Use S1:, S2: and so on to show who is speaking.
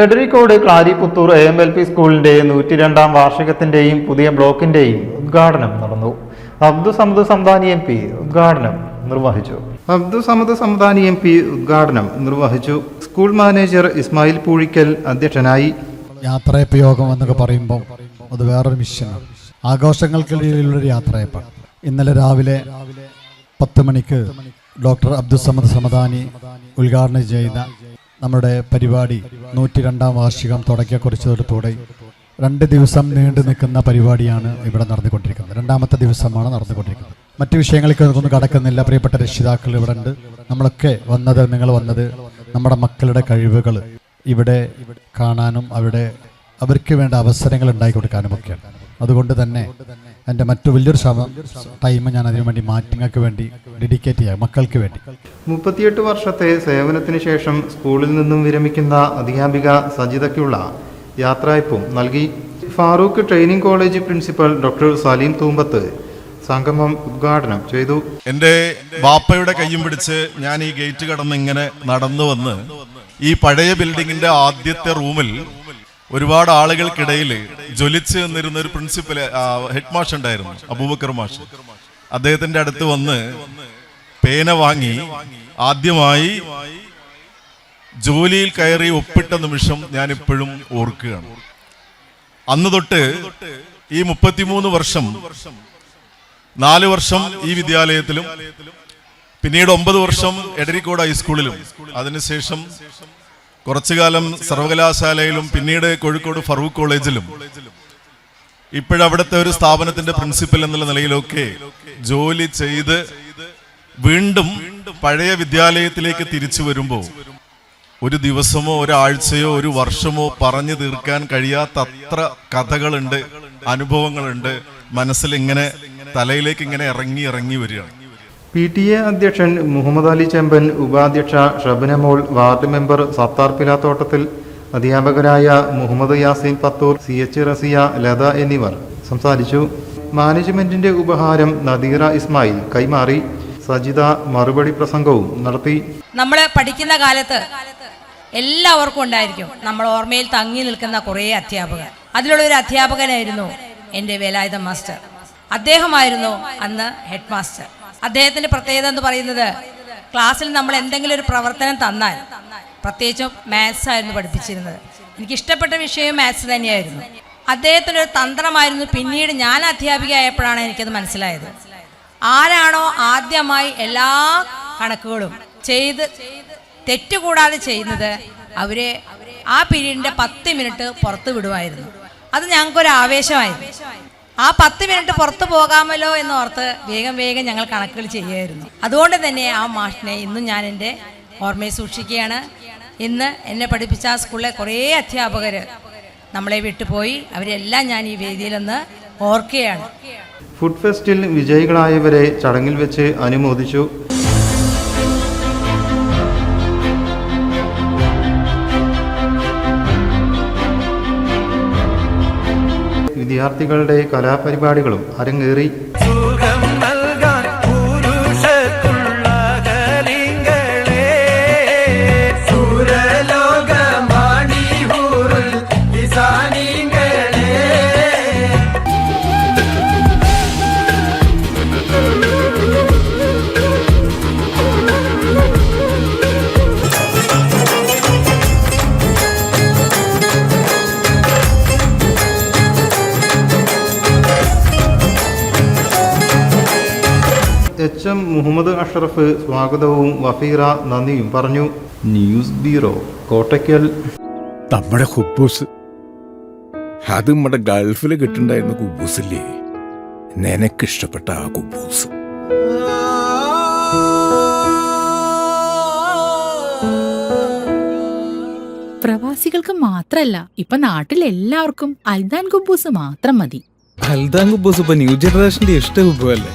S1: Edarikode Klaripputhur A M L P സ്കൂളിന്റെ നൂറ്റി രണ്ടാം വാർഷികത്തിന്റെയും പുതിയ ബ്ലോക്കിന്റെയും ഉദ്ഘാടനം നടന്നു. അബ്ദു സമദ് സംദാനി എം പി ഉദ്ഘാടനം നിർവഹിച്ചു. അബ്ദു സമദ് സംദാനി എം പി ഉദ്ഘാടനം നിർവഹിച്ചു. സ്കൂൾ മാനേജർ ഇസ്മായിൽ പൂഴിക്കൽ അധ്യക്ഷനായി.
S2: യാത്രയപ്പ് എന്നൊക്കെ പറയുമ്പോൾ അത് വേറൊരു മിഷനാണ് ആഘോഷങ്ങൾക്കിടയിലുള്ളൊരു യാത്രയപ്പാണ്. ഇന്നലെ രാവിലെ പത്ത് മണിക്ക് ഡോക്ടർ അബ്ദുസമദ് സമദാനി ഉദ്ഘാടനം ചെയ്ത നമ്മുടെ പരിപാടി നൂറ്റി രണ്ടാം വാർഷികം തുടക്കിയ കുറിച്ചതോടെ രണ്ട് ദിവസം നീണ്ടു നിൽക്കുന്ന പരിപാടിയാണ് ഇവിടെ നടന്നുകൊണ്ടിരിക്കുന്നത്. രണ്ടാമത്തെ ദിവസമാണ് നടന്നുകൊണ്ടിരിക്കുന്നത്. മറ്റു വിഷയങ്ങളിലേക്ക് ഒന്നും കടക്കുന്നില്ല. പ്രിയപ്പെട്ട രക്ഷിതാക്കൾ ഇവിടെ ഉണ്ട്. നമ്മളൊക്കെ വന്നത് നിങ്ങൾ വന്നത് നമ്മുടെ മക്കളുടെ കഴിവുകൾ ഇവിടെ കാണാനും അവിടെ അവർക്ക് വേണ്ട അവസരങ്ങൾ ഉണ്ടാക്കി കൊടുക്കാനും ഒക്കെയാണ്. അതുകൊണ്ട് തന്നെ എന്റെ മറ്റു വലിയൊരു ടൈം ഞാൻ അതിനു വേണ്ടി മാറ്റിങ്ങൾക്ക് വേണ്ടി ഡെഡിക്കേറ്റ് ചെയ്യാം മക്കൾക്ക് വേണ്ടി.
S1: മുപ്പത്തിയെട്ട് വർഷത്തെ സേവനത്തിന് ശേഷം സ്കൂളിൽ നിന്നും വിരമിക്കുന്ന അധ്യാപിക സജിതയ്ക്കുള്ള യാത്രയപ്പും നൽകി. Farooq training college principal doctor Saleem Thoombath സംഗമം ഉദ്ഘാടനം ചെയ്തു.
S3: എന്റെ ബാപ്പയുടെ കയ്യും പിടിച്ച് ഞാൻ ഈ ഗേറ്റ് കടന്ന് ഇങ്ങനെ നടന്നു വന്ന് ഈ പഴയ ബിൽഡിങ്ങിന്റെ ആദ്യത്തെ റൂമിൽ ഒരുപാട് ആളുകൾക്കിടയിൽ ജ്വലിച്ച് നിന്നിരുന്ന ഒരു പ്രിൻസിപ്പൽ ഹെഡ് മാഷ് ഉണ്ടായിരുന്നു അബൂബക്കർ മാഷ്. അദ്ദേഹത്തിന്റെ അടുത്ത് വന്ന് പേന വാങ്ങി ആദ്യമായി ജോലിയിൽ കയറി ഒപ്പിട്ട നിമിഷം ഞാൻ ഇപ്പോഴും ഓർക്കുകയാണ്. അന്ന് തൊട്ട് ഈ മുപ്പത്തിമൂന്ന് വർഷം നാല് വർഷം ഈ വിദ്യാലയത്തിലും പിന്നീട് ഒമ്പത് വർഷം എടരിക്കോട് ഹൈസ്കൂളിലും. അതിനുശേഷം കുറച്ചു കാലം സർവകലാശാലയിലും പിന്നീട് കോഴിക്കോട് ഫറൂഖ് കോളേജിലും. ഇപ്പോഴവിടുത്തെ ഒരു സ്ഥാപനത്തിന്റെ പ്രിൻസിപ്പൽ എന്നുള്ള നിലയിലൊക്കെ ജോലി ചെയ്ത് വീണ്ടും പഴയ വിദ്യാലയത്തിലേക്ക് തിരിച്ചു വരുമ്പോൾ ഒരു ദിവസമോ ഒരാഴ്ചയോ ഒരു വർഷമോ പറഞ്ഞു തീർക്കാൻ കഴിയാത്തത്ര കഥകളുണ്ട് അനുഭവങ്ങളുണ്ട്. മനസ്സിൽ ഇങ്ങനെ തലയിലേക്ക് ഇങ്ങനെ ഇറങ്ങി ഇറങ്ങി വരികയാണ്.
S1: പി ടി എ അധ്യക്ഷൻ മുഹമ്മദ് അലി ചെമ്പൻ ഉപാധ്യക്ഷ ഷബനമോൾ വാർഡ് മെമ്പർ സത്താർ പിലാത്തോട്ടത്തിൽ അധ്യാപകരായ മുഹമ്മദ് യാസീൻ പത്തൂർ സി എച്ച് റസിയ ലത എന്നിവർ സംസാരിച്ചു. മാനേജ്മെന്റിന്റെ ഉപഹാരം നദീറ ഇസ്മായിൽ കൈമാറി. സജിത മറുപടി പ്രസംഗവും നടത്തി.
S4: നമ്മൾ പഠിക്കുന്ന കാലത്ത് എല്ലാവർക്കും ഉണ്ടായിരിക്കും. നമ്മൾ ഓർമ്മയിൽ തങ്ങി നിൽക്കുന്ന കുറേ അധ്യാപകർ. അതിലുള്ള ഒരു അധ്യാപകനായിരുന്നു എന്റെ വേലായുധ മാസ്റ്റർ. അദ്ദേഹമായിരുന്നു അന്ന് ഹെഡ് മാസ്റ്റർ. അദ്ദേഹത്തിന്റെ പ്രത്യേകത എന്ന് പറയുന്നത് ക്ലാസ്സിൽ നമ്മൾ എന്തെങ്കിലും ഒരു പ്രവർത്തനം തന്നാൽ പ്രത്യേകിച്ചും മാത്സ് ആയിരുന്നു പഠിപ്പിച്ചിരുന്നത്. എനിക്ക് ഇഷ്ടപ്പെട്ട വിഷയം മാത്സ് തന്നെയായിരുന്നു. അദ്ദേഹത്തിന്റെ ഒരു തന്ത്രമായിരുന്നു പിന്നീട് ഞാൻ അധ്യാപിക ആയപ്പോഴാണ് എനിക്കത് മനസ്സിലായത്. ആരാണോ ആദ്യമായി എല്ലാ കണക്കുകളും ചെയ്ത് തെറ്റുകൂടാതെ ചെയ്യുന്നത് അവരെ ആ പിരീഡിന്റെ പത്ത് മിനിറ്റ് പുറത്ത് വിടുമായിരുന്നു. അത് ഞങ്ങൾക്കൊരു ആവേശമായിരുന്നു. ആ പത്ത് മിനിറ്റ് പുറത്തു പോകാമല്ലോ എന്ന് ഓർത്ത് വേഗം വേഗം ഞങ്ങൾ കണക്കുകൾ ചെയ്യുമായിരുന്നു അതുകൊണ്ട് തന്നെ ആ മാഷിനെ ഇന്നും ഞാൻ എന്റെ ഓർമ്മയിൽ സൂക്ഷിക്കുകയാണ്. ഇന്ന് എന്നെ പഠിപ്പിച്ച ആ സ്കൂളിലെ കുറേ അധ്യാപകർ നമ്മളെ വിട്ടുപോയി. അവരെല്ലാം ഞാൻ ഈ വേദിയിലൊന്ന് ഓർക്കുകയാണ്.
S1: ഫുഡ് ഫെസ്റ്റിൽ വിജയികളായവരെ ചടങ്ങിൽ വെച്ച് അനുമോദിച്ചു. വിദ്യാർത്ഥികളുടെ കലാപരിപാടികളും അരങ്ങേറി. എച്ച് എം മുഹമ്മദ് അഷ്റഫ് സ്വാഗതവും വഫീറ നന്ദിയും പറഞ്ഞു. News bureau Kottakkal.
S5: നമ്മുടെ ഹുബൂസ് അത് നമ്മുടെ ഗൾഫിൽ കിട്ടുണ്ടായിരുന്ന കുബൂസില്ലേ? നിനക്കിഷ്ടപ്പെട്ട ആ കുബൂസ്.
S6: പ്രവാസികൾക്ക് മാത്രല്ല ഇപ്പൊ നാട്ടിൽ എല്ലാവർക്കും അൽദാൻ കുബൂസ് മാത്രം മതി.
S5: അൽദാൻ കുബൂസ് ഇപ്പൊ ന്യൂ ജനറേഷന്റെ ഇഷ്ട കുബുവല്ലേ